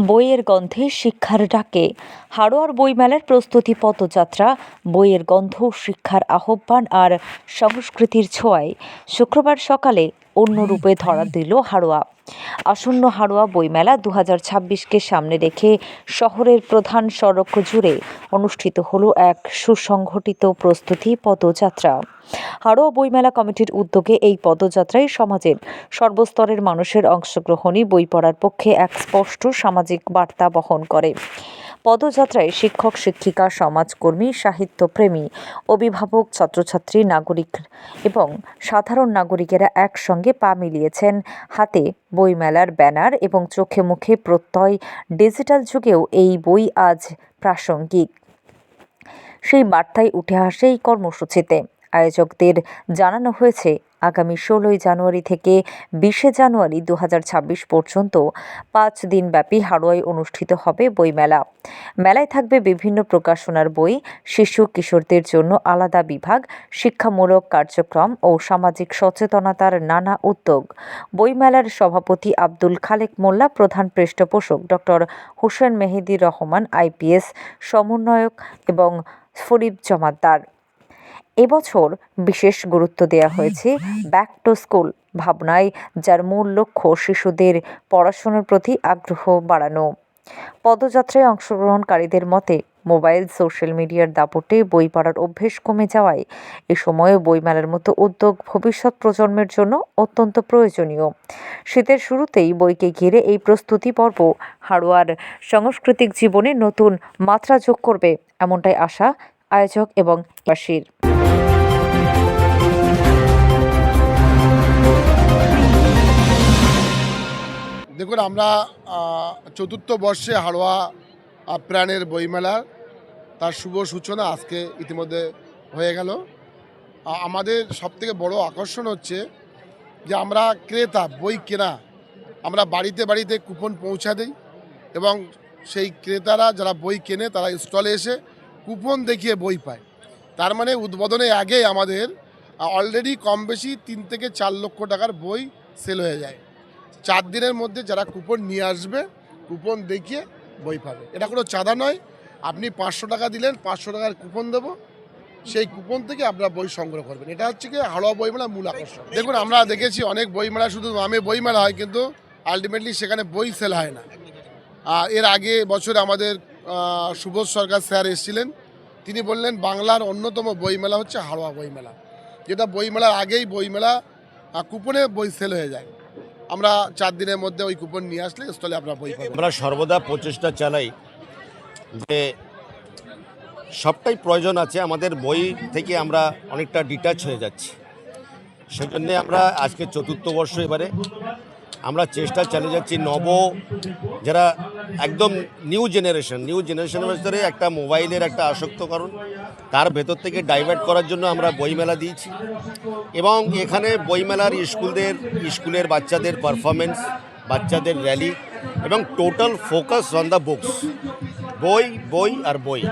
বইয়ের গন্ধে শিক্ষার ডাকে। হাড়োয়ার বইমেলার প্রস্তুতি পদযাত্রা বইয়ের গন্ধ, শিক্ষার আহ্বান আর সংস্কৃতির ছোঁয়ায়। শুক্রবার সকালে অন্য রূপে ধরা দিল হাড়োয়া আসন্ন হাড়োয়া বইমেলা দু হাজার ছাব্বিশকে সামনে রেখে শহরের প্রধান সড়ক জুড়ে অনুষ্ঠিত হলো এক সুসংগঠিত প্রস্তুতি পদযাত্রা। হাড়োয়া বইমেলা কমিটির উদ্যোগে এই পদযাত্রায় সমাজের সর্বস্তরের মানুষের অংশগ্রহণই বই পড়ার পক্ষে এক স্পষ্ট সামাজিক বার্তা বহন করে। পদযাত্রায় শিক্ষক, শিক্ষিকা, সমাজকর্মী, সাহিত্যপ্রেমী, অভিভাবক, ছাত্রছাত্রী, নাগরিক এবং সাধারণ নাগরিকেরা একসঙ্গে পা মিলিয়েছেন হাতে বইমেলার ব্যানার এবং চোখে মুখে প্রত্যয় ডিজিটাল যুগেও এই বই আজ প্রাসঙ্গিক। সেই বার্তায় উঠে আসে এই কর্মসূচিতে। আয়োজকদের জানানো হয়েছে, আগামী ষোলোই জানুয়ারি থেকে বিশে জানুয়ারি দু হাজার ছাব্বিশ পর্যন্ত পাঁচ দিনব্যাপী হাড়োয়ায় অনুষ্ঠিত হবে বইমেলা। মেলায় থাকবে বিভিন্ন প্রকাশনার বই, শিশু কিশোরদের জন্য আলাদা বিভাগ, শিক্ষামূলক কার্যক্রম ও সামাজিক সচেতনতার নানা উদ্যোগ। বইমেলার সভাপতি আব্দুল খালেক মোল্লা, প্রধান পৃষ্ঠপোষক ডক্টর হোসেন মেহেদি রহমান, আইপিএস সমন্বয়ক এবং ফরিদ জমাদ্দার। এবছর বিশেষ গুরুত্ব দেওয়া হয়েছে ব্যাক টু স্কুল ভাবনায়, যার মূল লক্ষ্য শিশুদের পড়াশোনার প্রতি আগ্রহ বাড়ানো। পদযাত্রায় অংশগ্রহণকারীদের মতে, মোবাইল সোশ্যাল মিডিয়ার দাপটে বই পড়ার অভ্যেস কমে যাওয়ায় এ সময়ে বইমেলার মতো উদ্যোগ ভবিষ্যৎ প্রজন্মের জন্য অত্যন্ত প্রয়োজনীয়। শীতের শুরুতেই বইকে ঘিরে এই প্রস্তুতি পর্ব হাড়োয়ার সাংস্কৃতিক জীবনে নতুন মাত্রা যোগ করবে, এমনটাই আশা আয়োজক এবং বাসীর। দেখুন, আমরা চতুর্থ বর্ষে হাড়োয়া প্রাণের বইমেলার তার শুভ সূচনা আজকে ইতিমধ্যে হয়ে গেল। আমাদের সবথেকে বড় আকর্ষণ হচ্ছে যে আমরা ক্রেতা, বই কেনা, আমরা বাড়িতে বাড়িতে কুপন পৌঁছা দিই এবং সেই ক্রেতারা যারা বই কেনে, তারা স্টলে এসে কুপন দেখিয়ে বই পায়। তার মানে উদ্বোধনের আগে আমাদের অলরেডি কম বেশি তিন থেকে চার লক্ষ টাকার বই সেল হয়ে যায়। চার দিনের মধ্যে যারা কুপন নিয়ে আসবে কুপন দেখিয়ে বই পাবে। এটা কোনো চাঁদা নয়। আপনি পাঁচশো টাকা দিলেন পাঁচশো টাকার কুপন দেবো। সেই কুপন থেকে আপনারা বই সংগ্রহ করবেন। এটা হচ্ছে কি হাওড়া বইমেলা মূল আকর্ষণ। দেখুন আমরা দেখেছি অনেক বইমেলা শুধু নামে বইমেলা হয় কিন্তু আলটিমেটলি সেখানে বই সেল হয় না। আহ, এর আগে বছর আমাদের সুবোধ সরকার স্যার এসেছিলেন। তিনি বললেন বাংলার অন্যতম বইমেলা হচ্ছে হাওড়া বইমেলা যেটা বইমেলার আগেই বইমেলা কুপনে বই সেল হয়ে যায়। আমরা চার দিনের মধ্যে ওই কুপন নিয়ে আসলে স্থলে আমরা বই আমরা সর্বদা প্রচেষ্টা চালাই যে সবটাই প্রয়োজন আছে, আমাদের বই থেকে আমরা অনেকটা ডিটাচ হয়ে যাচ্ছি। সেজন্যে আমরা আজকে চতুর্থ বর্ষ এবারে আমরা চেষ্টা চালিয়ে যাচ্ছি নব, যারা একদম নিউ জেনারেশন নিউ জেনারেশনের ভেতরে একটা মোবাইলের একটা আসক্তকরণ, তার ভেতর থেকে ডাইভার্ট করার জন্য আমরা বইমেলা দিয়েছি। এবং এখানে বইমেলার স্কুলদের, স্কুলের বাচ্চাদের পারফরমেন্স বাচ্চাদের র্যালি এবং total focus on the books বই বই আর বই।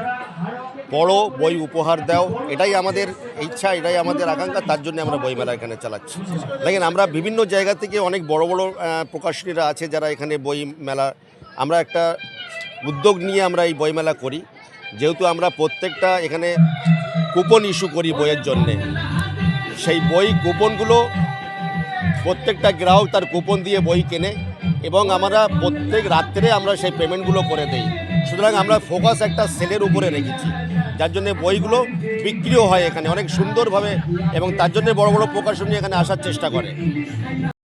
পড়ো বই উপহার দাও, এটাই আমাদের ইচ্ছা, এটাই আমাদের আকাঙ্ক্ষা, তার জন্য আমরা বইমেলা এখানে চালাচ্ছি। দেখেন, আমরা বিভিন্ন জায়গা থেকে অনেক বড় বড় প্রকাশনীরা আছে যারা এখানে বই মেলা, আমরা একটা উদ্যোগ নিয়ে আমরা এই বইমেলা করি। যেহেতু আমরা প্রত্যেকটা এখানে কুপন ইস্যু করি বইয়ের জন্যে। সেই বই কুপনগুলো প্রত্যেকটা গ্রাহক তার কুপন দিয়ে বই কেনে এবং আমরা প্রত্যেক রাত্রে আমরা সেই পেমেন্টগুলো করে দেই। সুতরাং আমরা ফোকাস একটা সেলের উপরে রেখেছি। যার জন্য বইগুলো বিক্রিও হয় এখানে অনেক সুন্দরভাবে এবং তার জন্য বড় বড় প্রকাশনী এখানে আসার চেষ্টা করে।